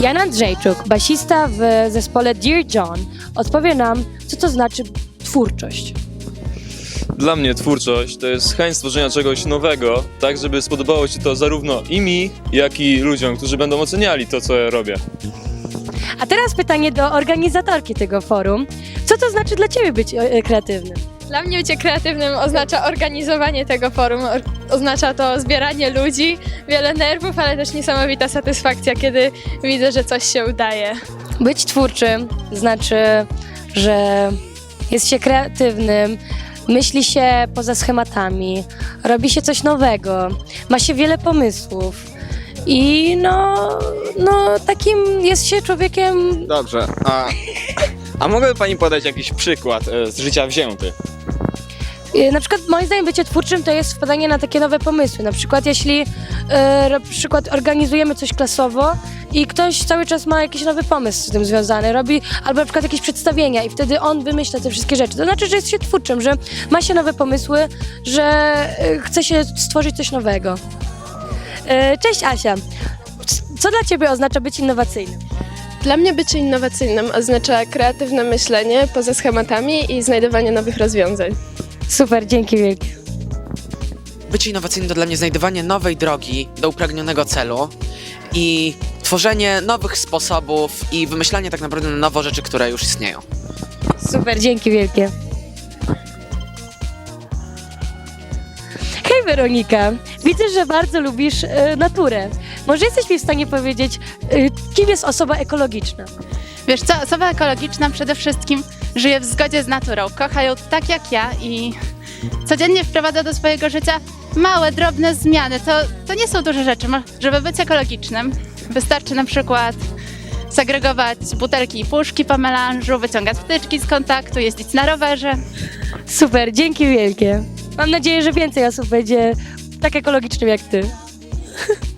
Jan Andrzejczuk, basista w zespole Dear John, odpowie nam, co to znaczy twórczość. Dla mnie twórczość to jest chęć stworzenia czegoś nowego, tak żeby spodobało się to zarówno i mi, jak i ludziom, którzy będą oceniali to, co ja robię. A teraz pytanie do organizatorki tego forum. Co to znaczy dla Ciebie być e, kreatywnym? Dla mnie bycie kreatywnym oznacza organizowanie tego forum, or- oznacza to zbieranie ludzi, wiele nerwów, ale też niesamowita satysfakcja, kiedy widzę, że coś się udaje. Być twórczym znaczy, że jest się kreatywnym, myśli się poza schematami, robi się coś nowego, ma się wiele pomysłów i no, no takim jest się człowiekiem Dobrze. A, a mogłaby Pani podać jakiś przykład e, z życia wzięty? Y, Na przykład moim zdaniem bycie twórczym to jest wpadanie na takie nowe pomysły. Na przykład jeśli y, na przykład organizujemy coś klasowo i ktoś cały czas ma jakiś nowy pomysł z tym związany, robi albo na przykład jakieś przedstawienia i wtedy on wymyśla te wszystkie rzeczy. To znaczy, że jest się twórczym, że ma się nowe pomysły, że y, chce się stworzyć coś nowego. Cześć Asia. Co dla Ciebie oznacza być innowacyjnym? Dla mnie bycie innowacyjnym oznacza kreatywne myślenie poza schematami i znajdowanie nowych rozwiązań. Super, dzięki wielkie. Bycie innowacyjnym to dla mnie znajdowanie nowej drogi do upragnionego celu i tworzenie nowych sposobów i wymyślanie tak naprawdę na nowo rzeczy, które już istnieją. Super, dzięki wielkie. Hej Weronika, widzę, że bardzo lubisz e, naturę. Może jesteś mi w stanie powiedzieć, e, kim jest osoba ekologiczna? Wiesz co, osoba ekologiczna przede wszystkim żyje w zgodzie z naturą, kocha ją tak jak ja i codziennie wprowadza do swojego życia małe, drobne zmiany. To, to nie są duże rzeczy. Mo- Żeby być ekologicznym, wystarczy na przykład segregować butelki i puszki po melanżu, wyciągać wtyczki z kontaktu, jeździć na rowerze. Super, dzięki wielkie. Mam nadzieję, że więcej osób będzie tak ekologicznym jak ty.